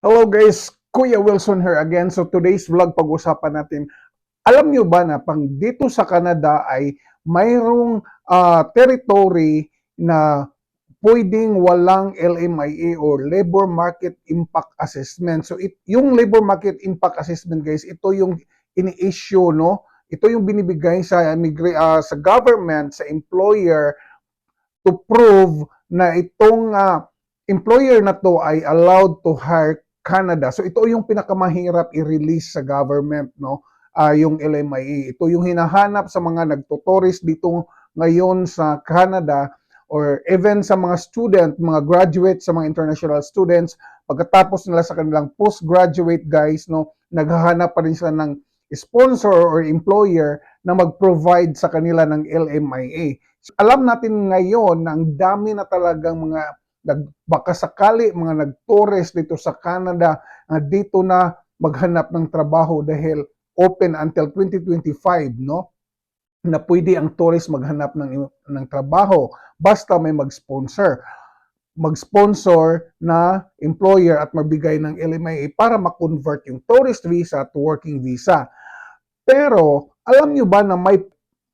Hello guys, Kuya Wilson here again. So today's vlog pag-usapan natin. Alam nyo ba na pang dito sa Canada ay mayroong ah, territory na pwedeng walang LMIA or Labor Market Impact Assessment. So it, yung Labor Market Impact Assessment guys, ito yung ini-issue no. Ito yung binibigay sa ah, sa government, sa employer to prove na itong ah, employer na to ay allowed to hire Canada. So ito yung pinakamahirap i-release sa government, no? Ah, yung LMIA. Ito yung hinahanap sa mga nagtutourist dito ngayon sa Canada or even sa mga student, mga graduate, sa mga international students, pagkatapos nila sa kanilang postgraduate guys, no, naghahanap pa rin sila ng sponsor or employer na mag-provide sa kanila ng LMIA. So, alam natin ngayon na ang dami na talagang mga nag, baka sakali mga nag-tourist dito sa Canada na dito na maghanap ng trabaho dahil open until 2025, no? Na pwede ang tourist maghanap ng, ng trabaho basta may mag-sponsor. Mag-sponsor na employer at magbigay ng LMIA para ma-convert yung tourist visa to working visa. Pero alam nyo ba na may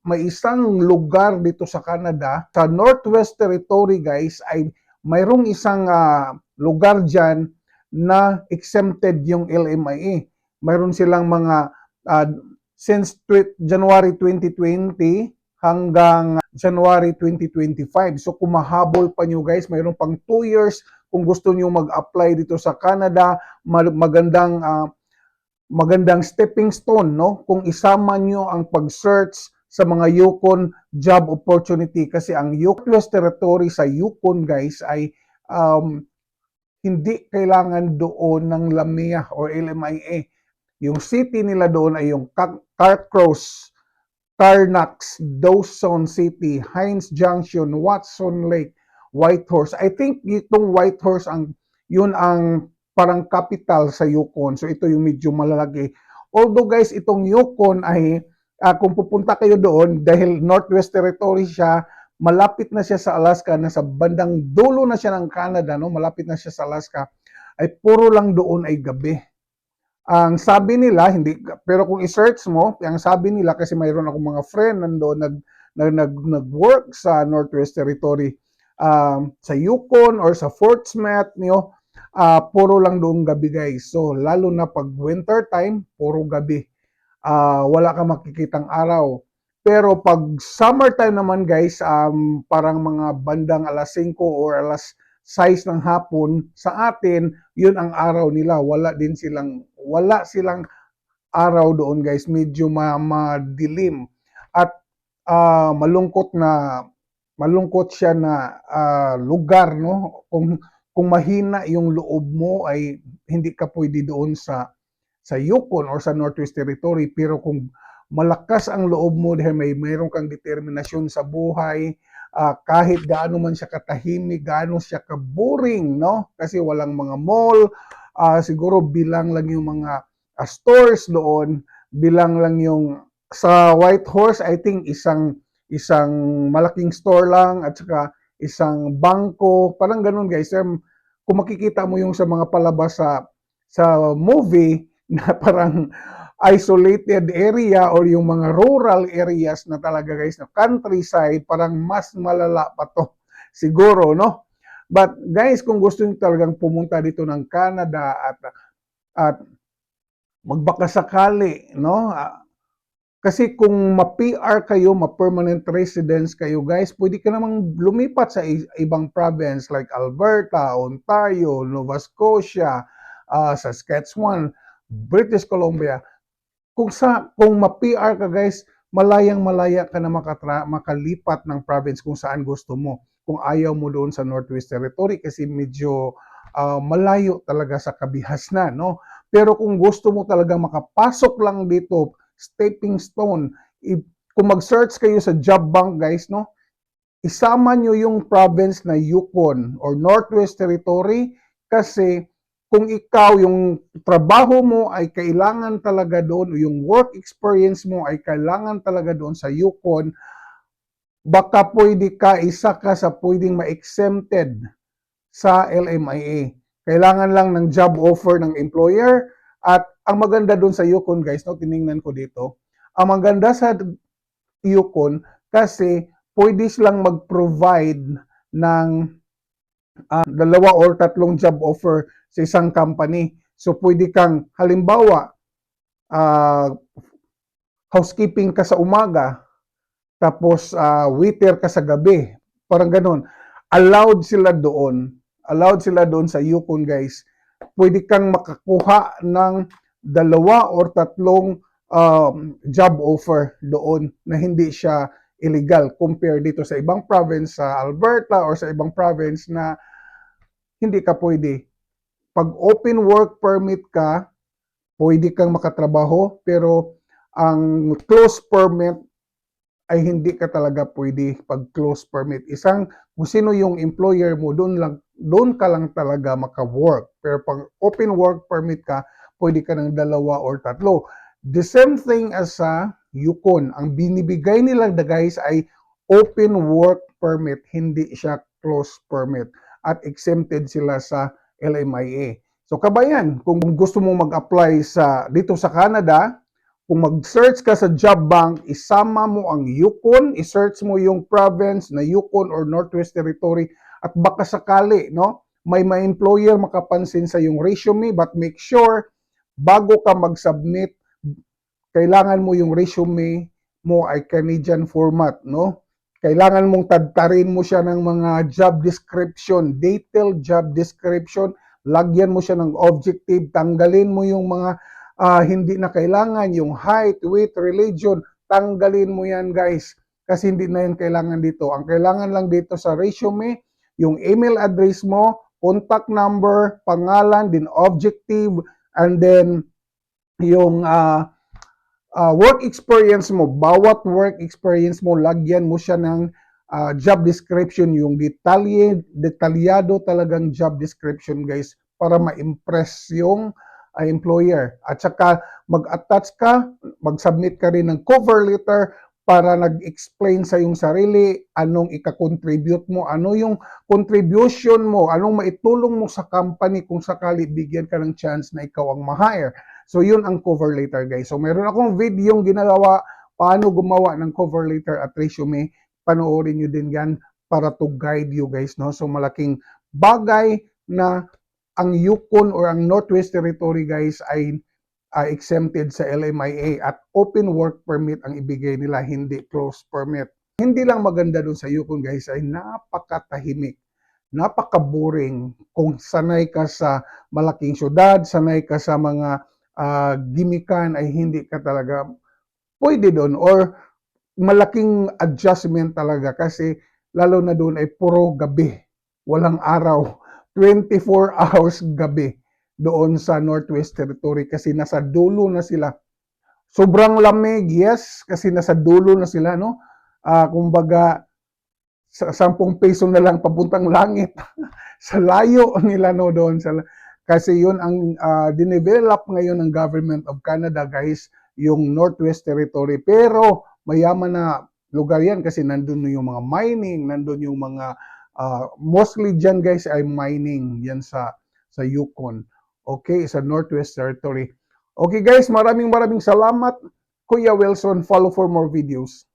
may isang lugar dito sa Canada, sa Northwest Territory guys, ay mayroong isang ah, lugar dyan na exempted yung LMIA. Mayroon silang mga ah, since January 2020 hanggang January 2025. So kumahabol pa nyo guys, mayroon pang 2 years kung gusto nyo mag-apply dito sa Canada, ma- magandang ah, magandang stepping stone no kung isama nyo ang pag-search sa mga Yukon job opportunity kasi ang Yukon West Territory sa Yukon guys ay um, hindi kailangan doon ng LAMIA or LMIA. Yung city nila doon ay yung Ca- Carcross, Tarnax, Dawson City, Hines Junction, Watson Lake, Whitehorse. I think itong Whitehorse ang yun ang parang capital sa Yukon. So ito yung medyo malalaki. Although guys, itong Yukon ay ah, kung pupunta kayo doon dahil Northwest Territory siya, malapit na siya sa Alaska, nasa bandang dulo na siya ng Canada, no? malapit na siya sa Alaska, ay puro lang doon ay gabi. Ang sabi nila, hindi, pero kung i-search mo, ang sabi nila, kasi mayroon akong mga friend nandoon, nag, nag, nag, nag-work sa Northwest Territory, um, sa Yukon or sa Fort Smith, niyo, ah, puro lang doon gabi guys. So, lalo na pag winter time, puro gabi. Ah, wala kang makikitang araw. Pero pag summertime naman guys, um, parang mga bandang alas 5 or alas 6 ng hapon, sa atin, yun ang araw nila. Wala din silang, wala silang araw doon guys. Medyo ma madilim. At ah, malungkot na, malungkot siya na ah, lugar, no? Kung, kung mahina yung loob mo ay hindi ka pwede doon sa sa Yukon or sa Northwest Territory pero kung malakas ang loob mo dahil may mayroon kang determinasyon sa buhay, ah, kahit gaano man siya katahimik, gaano siya ka-boring, no? Kasi walang mga mall, ah, siguro bilang lang yung mga ah, stores doon, bilang lang yung sa Whitehorse, I think isang isang malaking store lang at saka isang bangko, parang ganun guys. Kung makikita mo yung sa mga palabas sa sa movie na parang isolated area or yung mga rural areas na talaga guys na countryside parang mas malala pa to siguro no? But guys kung gusto niyo talagang pumunta dito ng Canada at at magbakasakali no? Ah, kasi kung ma-PR kayo, ma-permanent residence kayo, guys, pwede ka namang lumipat sa ibang province like Alberta, Ontario, Nova Scotia, ah, Saskatchewan, British Columbia. Kung sa kung ma-PR ka, guys, malayang malaya ka na makatra, makalipat ng province kung saan gusto mo. Kung ayaw mo doon sa Northwest Territory kasi medyo ah, malayo talaga sa kabihasnan, no? Pero kung gusto mo talaga makapasok lang dito, stepping stone. Kung mag-search kayo sa job bank guys, no? Isama nyo yung province na Yukon or Northwest Territory kasi kung ikaw yung trabaho mo ay kailangan talaga doon, o yung work experience mo ay kailangan talaga doon sa Yukon, baka pwede ka, isa ka sa pwedeng ma-exempted sa LMIA. Kailangan lang ng job offer ng employer at ang maganda doon sa Yukon guys, no, tiningnan ko dito. Ang maganda sa Yukon kasi pwede silang mag-provide ng ah, dalawa or tatlong job offer sa isang company. So pwede kang halimbawa ah, housekeeping ka sa umaga tapos ah, waiter ka sa gabi. Parang ganun. Allowed sila doon. Allowed sila doon sa Yukon guys. Pwede kang makakuha ng dalawa or tatlong um, job offer doon na hindi siya illegal compare dito sa ibang province sa Alberta or sa ibang province na hindi ka pwede. Pag open work permit ka, pwede kang makatrabaho pero ang close permit ay hindi ka talaga pwede pag close permit. Isang kung sino yung employer mo, doon lang doon ka lang talaga maka-work. Pero pag open work permit ka, pwede ka ng dalawa or tatlo. The same thing as sa Yukon. Ang binibigay nila the guys ay open work permit, hindi siya close permit. At exempted sila sa LMIA. So kabayan, kung gusto mong mag-apply sa dito sa Canada, kung mag-search ka sa job bank, isama mo ang Yukon, i-search mo yung province na Yukon or Northwest Territory at baka sakali, no, may may employer makapansin sa yung resume but make sure bago ka mag-submit, kailangan mo yung resume mo ay Canadian format, no? Kailangan mong tadtarin mo siya ng mga job description, detailed job description, lagyan mo siya ng objective, tanggalin mo yung mga ah, hindi na kailangan, yung height, weight, religion, tanggalin mo yan guys. Kasi hindi na yan kailangan dito. Ang kailangan lang dito sa resume, yung email address mo, contact number, pangalan, din objective, and then yung ah, ah, work experience mo, bawat work experience mo, lagyan mo siya ng ah, job description, yung detalye, detalyado talagang job description guys, para ma-impress yung ah, employer. At saka mag-attach ka, mag-submit ka rin ng cover letter para nag-explain sa yung sarili anong ika-contribute mo, ano yung contribution mo, anong maitulong mo sa company kung sakali bigyan ka ng chance na ikaw ang ma-hire. So yun ang cover letter guys. So meron akong video yung ginagawa paano gumawa ng cover letter at resume. Panoorin nyo din yan para to guide you guys. No? So malaking bagay na ang Yukon or ang Northwest Territory guys ay uh, exempted sa LMIA at open work permit ang ibigay nila, hindi closed permit. Hindi lang maganda dun sa Yukon guys ay napakatahimik, napaka-boring kung sanay ka sa malaking syudad, sanay ka sa mga uh, gimikan ay hindi ka talaga pwede doon or malaking adjustment talaga kasi lalo na doon ay puro gabi, walang araw, 24 hours gabi doon sa Northwest Territory kasi nasa dulo na sila. Sobrang lamig, yes, kasi nasa dulo na sila, no? Ah, kumbaga, sa 10 peso na lang papuntang langit. sa layo nila, no, doon. Sa, kasi yun ang uh, dinevelop ngayon ng Government of Canada, guys, yung Northwest Territory. Pero, mayaman na lugar yan kasi nandun yung mga mining, nandun yung mga, uh, mostly dyan, guys, ay mining yan sa, sa Yukon. Okay, sa Northwest Territory. Okay guys, maraming maraming salamat. Kuya Wilson, follow for more videos.